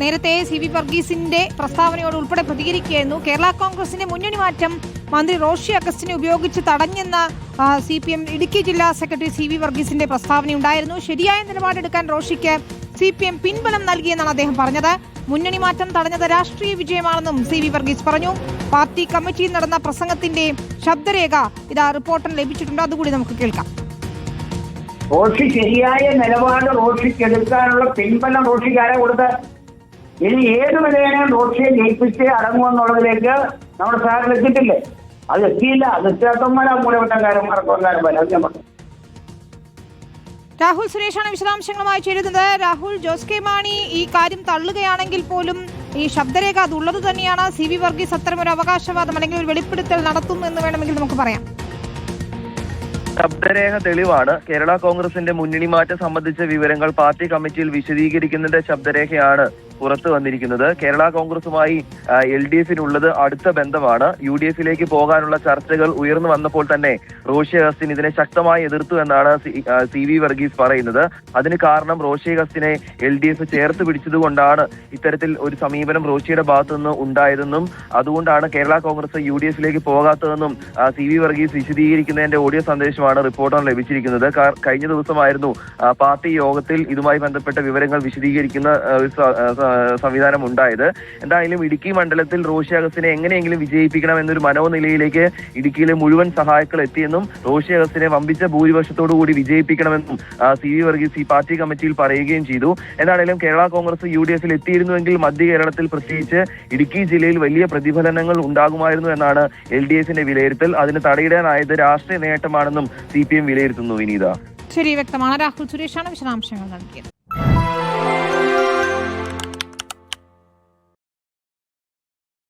നേരത്തെ C V വർഗീസിന്റെ പ്രസ്താവനയോട് ഉൾപ്പെടെ പ്രതികരിക്കുകയായിരുന്നു. കേരള കോൺഗ്രസിന്റെ മുന്നണി മാറ്റം മന്ത്രി റോഷി അഗസ്റ്റിനെ ഉപയോഗിച്ച് തടഞ്ഞെന്ന സി പി എം ഇടുക്കി ജില്ലാ സെക്രട്ടറി സി വി വർഗീസിന്റെ പ്രസ്താവനയുണ്ടായിരുന്നു ശരിയായ നിലപാടെടുക്കാൻ റോഷിക്ക് സി പി എം പിൻബലം നൽകിയെന്നാണ് അദ്ദേഹം പറഞ്ഞത്. മുന്നണി മാറ്റം തടഞ്ഞത് രാഷ്ട്രീയ വിജയമാണെന്നും സി വി വർഗീസ് പറഞ്ഞു. പാർട്ടി കമ്മിറ്റിയിൽ നടന്ന പ്രസംഗത്തിന്റെ ശബ്ദരേഖ ഇതാ റിപ്പോർട്ടർ ലഭിച്ചിട്ടുണ്ട്. അതുകൂടി നമുക്ക് കേൾക്കാം. റോഷി ശരിയായ നിലപാട് റോഷിക്ക് എടുക്കാനുള്ള പിൻബലം റോഷിക്കാരെ കൊടുത്ത് ഇനി ഏത് വിലയാണ് റോഷിയെ ജയിപ്പിച്ച് അടങ്ങുമെന്നുള്ളതിലേക്ക് നമ്മുടെ സാറിൽ എത്തിയിട്ടില്ലേ? അത് എത്തിയില്ല. അത് എത്താത്തന്മാരാ മറക്കവന്മാരും പോലെ അത് ഞാൻ പറഞ്ഞു. രാഹുൽ സുരേഷാണ് വിശദാംശങ്ങളുമായി ചേരുന്നത്. രാഹുൽ ജോസ് കെ മാണി ഈ കാര്യം തള്ളുകയാണെങ്കിൽ പോലും ഈ ശബ്ദരേഖ അത് ഉള്ളത് തന്നെയാണ്. സി വി വർഗീസ് അത്തരം ഒരു അവകാശവാദം അല്ലെങ്കിൽ ഒരു വെളിപ്പെടുത്തൽ നടത്തുന്നു എന്ന് വേണമെങ്കിൽ നമുക്ക് പറയാം. ശബ്ദരേഖ തെളിവാണ്. കേരള കോൺഗ്രസിന്റെ മുന്നണി മാറ്റം സംബന്ധിച്ച വിവരങ്ങൾ പാർട്ടി കമ്മിറ്റിയിൽ വിശദീകരിക്കുന്നതിന്റെ ശബ്ദരേഖയാണ്. പുറത്തു വന്നിരിക്കുന്നത്. കേരള കോൺഗ്രസുമായി എൽ ഡി എഫിനുള്ളത് അടുത്ത ബന്ധമാണ്. യു ഡി എഫിലേക്ക് പോകാനുള്ള ചർച്ചകൾ ഉയർന്നു വന്നപ്പോൾ തന്നെ റോഷി അഗസ്റ്റിൻ ഇതിനെ ശക്തമായി എതിർത്തു എന്നാണ് സി- വി വർഗീസ് പറയുന്നത്. അതിന് കാരണം റോഷി അഗസ്റ്റിനെ എൽ ഡി എഫ് ചേർത്ത് പിടിച്ചതുകൊണ്ടാണ് ഇത്തരത്തിൽ ഒരു സമീപനം റോഷിയുടെ ഭാഗത്തു നിന്ന് ഉണ്ടായതെന്നും അതുകൊണ്ടാണ് കേരള കോൺഗ്രസ് യു ഡി എഫിലേക്ക് പോകാത്തതെന്നും സി വി വർഗീസ് വിശദീകരിക്കുന്നതിന്റെ ഓഡിയോ സന്ദേശമാണ് റിപ്പോർട്ടർ ലഭിച്ചിരിക്കുന്നത്. കഴിഞ്ഞ ദിവസമായിരുന്നു പാർട്ടി യോഗത്തിൽ ഇതുമായി ബന്ധപ്പെട്ട വിവരങ്ങൾ വിശദീകരിക്കുന്ന ഒരു സംവിധാനം ഉണ്ടായത് എന്തായാലും ഇടുക്കി മണ്ഡലത്തിൽ റോഷി അഗസ്റ്റിനെ എങ്ങനെയെങ്കിലും വിജയിപ്പിക്കണം എന്നൊരു മനോനിലയിലേക്ക് ഇടുക്കിയിലെ മുഴുവൻ സഹായക്കൾ എത്തിയെന്നും റോഷി അഗസ്റ്റിനെ വമ്പിച്ച ഭൂരിപക്ഷത്തോടു കൂടി വിജയിപ്പിക്കണമെന്നും സി വി വർഗീസ് ഈ പാർട്ടി കമ്മിറ്റിയിൽ പറയുകയും ചെയ്തു. എന്താണെങ്കിലും കേരള കോൺഗ്രസ് യു ഡി എഫിൽ എത്തിയിരുന്നുവെങ്കിൽ മധ്യ കേരളത്തിൽ പ്രത്യേകിച്ച് ഇടുക്കി ജില്ലയിൽ വലിയ പ്രതിഫലനങ്ങൾ ഉണ്ടാകുമായിരുന്നു എന്നാണ് എൽ ഡി എഫിന്റെ വിലയിരുത്തൽ. അതിന് തടയിടാനായത് രാഷ്ട്രീയ നേട്ടമാണെന്നും സി പി എം വിലയിരുത്തുന്നു വിനീത. ശരി വ്യക്തമാണ്. രാഹുൽ സുരേഷാണ് വിശദാംശങ്ങൾ നൽകിയത്.